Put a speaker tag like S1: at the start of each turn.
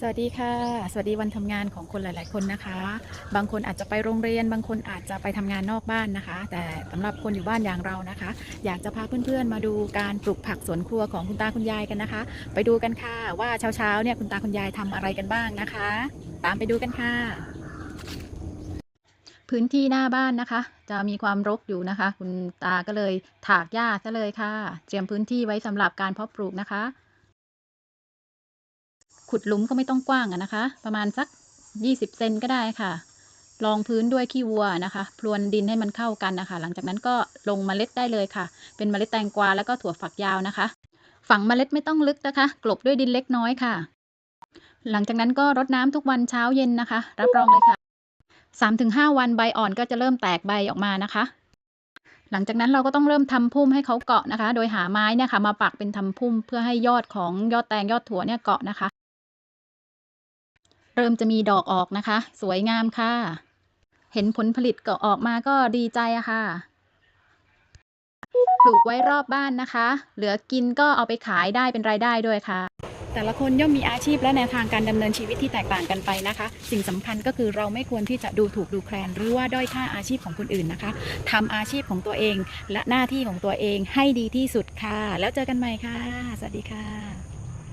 S1: สวัสดีค่ะ สวัสดีวันทำงานของคนหลาย ๆ คนนะคะ บางคนอาจจะไปโรงเรียน บางคนอาจจะไปทำงานนอกบ้านนะคะ แต่สำหรับคนอยู่บ้านอย่างเรานะคะ อยากจะพาเพื่อน ๆ มาดูการปลูกผักสวนครัวของคุณตาคุณยายกันนะคะ ไปดูกันค่ะว่าเช้า ๆ เนี่ยคุณตาคุณยายทำอะไรกันบ้างนะคะ ตามไปดูกันค่ะ พื้นที่หน้าบ้านนะคะ จะมีความรกอยู่นะคะ คุณตาก็เลยถากหญ้าซะเลยค่ะ เตรียมพื้นที่ไว้สำหรับการเพาะปลูกนะคะ ขุดหลุมก็ไม่ต้องกว้างอะนะคะ ประมาณสัก 20 เซนก็ได้ค่ะรองพื้นด้วยขี้วัวนะคะ พรวนดินให้มันเข้ากันนะคะ หลังจากนั้นก็ลงเมล็ดได้เลยค่ะ เป็นเมล็ดแตงกวาแล้วก็ถั่วฝักยาวนะคะ ฝังเมล็ดไม่ต้องลึกนะคะ กลบด้วยดินเล็กน้อยค่ะ หลังจากนั้นก็รดน้ำทุกวันเช้าเย็นนะคะ รับรองเลยค่ะ3-5 วันใบอ่อนก็จะเริ่มแตกใบออกมานะคะ หลังจากนั้นเราก็ต้องเริ่มทำพุ่มให้เขาเกาะนะคะ โดยหาไม้เนี่ยค่ะมาปักเป็นทำพุ่มเพื่อให้ยอดของยอดแตงยอดถั่วเนี่ยเกาะนะคะ เริ่มจะมีดอกออกนะคะ สวยงามค่ะ เห็นผลผลิตก็ออกมาก็ดีใจอะค่ะ ปลูกไว้รอบบ้านนะคะ เหลือกินก็เอาไปขายได้เป็นรายได้ด้วยค่ะ แต่ละคนย่อมมีอาชีพและแนวทางการดำเนินชีวิตที่แตกต่างกันไปนะคะ สิ่งสำคัญก็คือเราไม่ควรที่จะดูถูกดูแคลน หรือว่าด้อยค่าอาชีพของคนอื่นนะคะทำอาชีพของตัวเองและหน้าที่ของตัวเองให้ดีที่สุดค่ะ แล้วเจอกันใหม่ค่ะ สวัสดีค่ะ